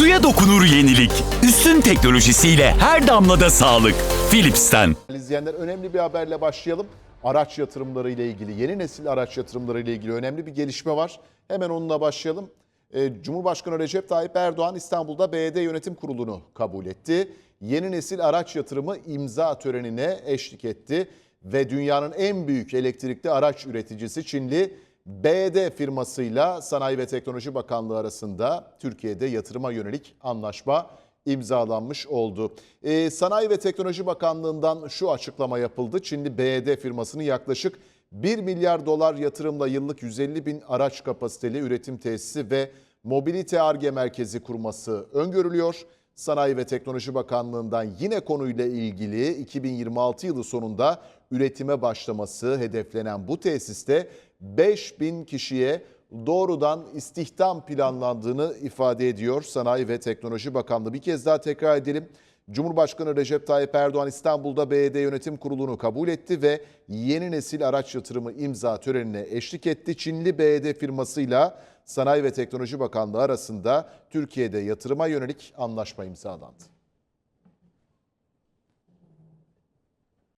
Suya dokunur yenilik. Üstün teknolojisiyle her damlada sağlık. Philips'ten. İzleyenler önemli bir haberle başlayalım. Araç yatırımları ile ilgili, yeni nesil araç yatırımları ile ilgili önemli bir gelişme var. Hemen onunla başlayalım. Ee, Cumhurbaşkanı Recep Tayyip Erdoğan İstanbul'da BD Yönetim Kurulu'nu kabul etti. Yeni nesil araç yatırımı imza törenine eşlik etti ve dünyanın en büyük elektrikli araç üreticisi Çinli BD firmasıyla Sanayi ve Teknoloji Bakanlığı arasında Türkiye'de yatırıma yönelik anlaşma imzalanmış oldu. Ee, Sanayi ve Teknoloji Bakanlığı'ndan şu açıklama yapıldı. Çinli BD firmasının yaklaşık 1 milyar dolar yatırımla yıllık 150 bin araç kapasiteli üretim tesisi ve mobilite ARGE merkezi kurması öngörülüyor. Sanayi ve Teknoloji Bakanlığı'ndan yine konuyla ilgili 2026 yılı sonunda üretime başlaması hedeflenen bu tesiste 5000 kişiye doğrudan istihdam planlandığını ifade ediyor Sanayi ve Teknoloji Bakanlığı. Bir kez daha tekrar edelim. Cumhurbaşkanı Recep Tayyip Erdoğan İstanbul'da BD Yönetim Kurulu'nu kabul etti ve yeni nesil araç yatırımı imza törenine eşlik etti. Çinli BD firmasıyla Sanayi ve Teknoloji Bakanlığı arasında Türkiye'de yatırıma yönelik anlaşma imzalandı.